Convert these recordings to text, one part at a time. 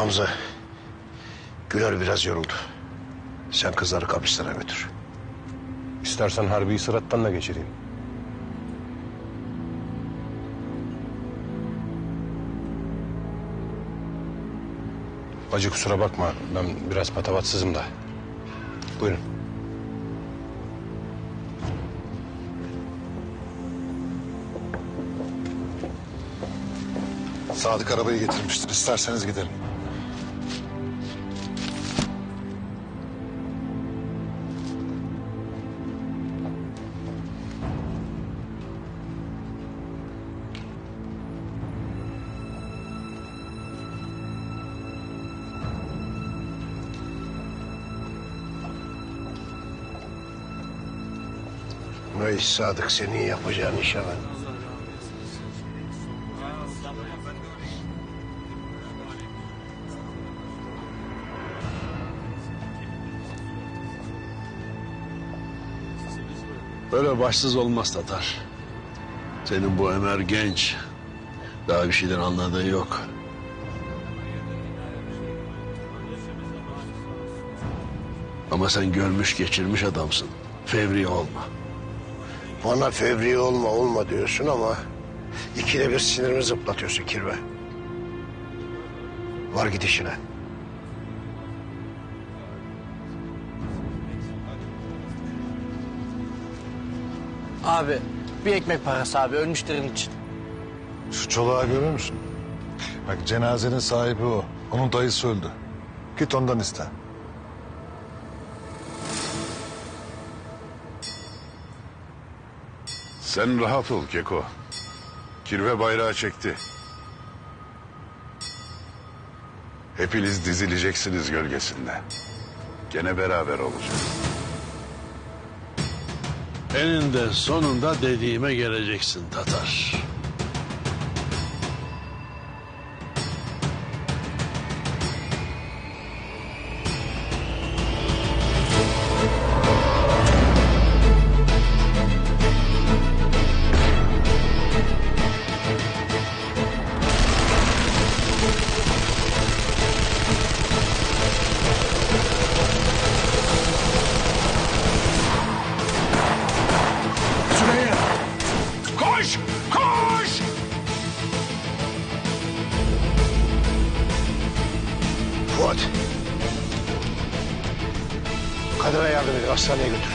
Hamza, Güler biraz yoruldu. Sen kızları kabristana götür. İstersen harbi sırattan da geçireyim. Bacı kusura bakma. Ben biraz patavatsızım da. Buyurun. Sadık arabayı getirmiştir. İsterseniz gidelim. Reis Sadık senin yapacağın işe ben. Böyle başsız olmaz Tatar. Senin bu Ömer genç. Daha bir şeyden anladığı yok. Ama sen görmüş geçirmiş adamsın. Fevri olma. Bana fevri olma olma diyorsun ama... ...ikide bir sinirimi zıplatıyorsun kirve. Var git işine. Abi bir ekmek parası abi ölmüşlerin için. Şu çoluğa görüyor musun? Bak cenazenin sahibi o. Onun dayısı öldü. Git ondan iste. Sen rahat ol Keko. Kirve bayrağı çekti. Hepiniz dizileceksiniz gölgesinde. Gene beraber olacağız. Eninde sonunda dediğime geleceksin Tatar. Kadına yardım edin hastaneye götür.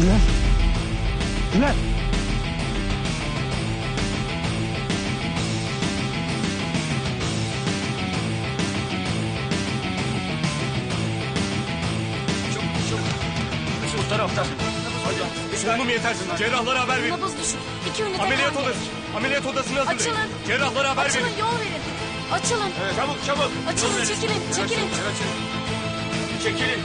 Gülen. Gülen. Bu tarafta. Solunum yetersiz. Cerrahlara haber verin. Nabız düşük. İki ünite Ameliyat odası. Ameliyat odasını hazırlayın. Açılın. Cerrahlara haber Açılın verin. yol verin. Açılın. Çabuk çabuk. Açılın, çekilin, Evet, çekilin. evet, evet. Çekilin.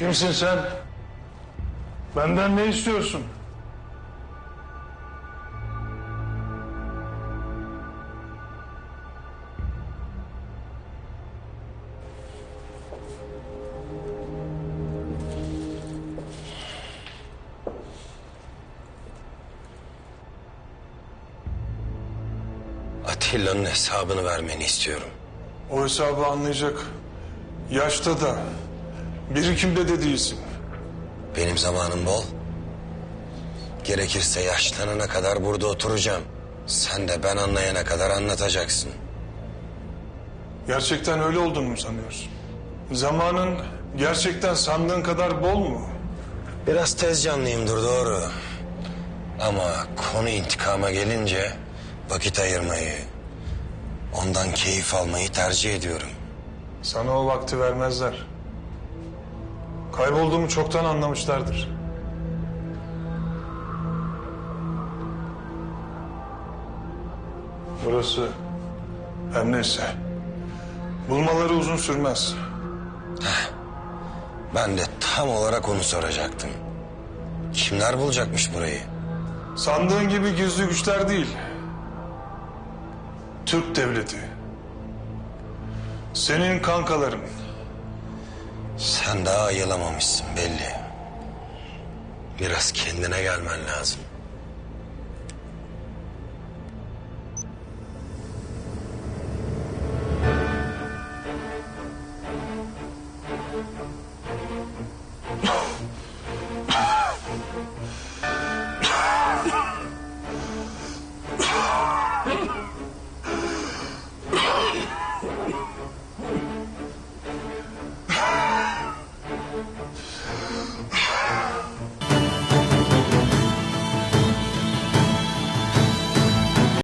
Kimsin sen? Benden ne istiyorsun? Atilla'nın hesabını vermeni istiyorum. O hesabı anlayacak. Yaşta da, birikimde de değilsin. Benim zamanım bol. Gerekirse yaşlanana kadar burada oturacağım. Sen de ben anlayana kadar anlatacaksın. Gerçekten öyle olduğunu mu sanıyorsun? Zamanın gerçekten sandığın kadar bol mu? Biraz tez canlıyımdır doğru. Ama konu intikama gelince vakit ayırmayı, ondan keyif almayı tercih ediyorum. Sana o vakti vermezler. Kaybolduğumu çoktan anlamışlardır. Burası her neyse. Bulmaları uzun sürmez. Ben de tam olarak onu soracaktım. Kimler bulacakmış burayı? Sandığın gibi gizli güçler değil. Türk devleti. Senin kankaların. Sen daha ayılamamışsın belli. Biraz kendine gelmen lazım.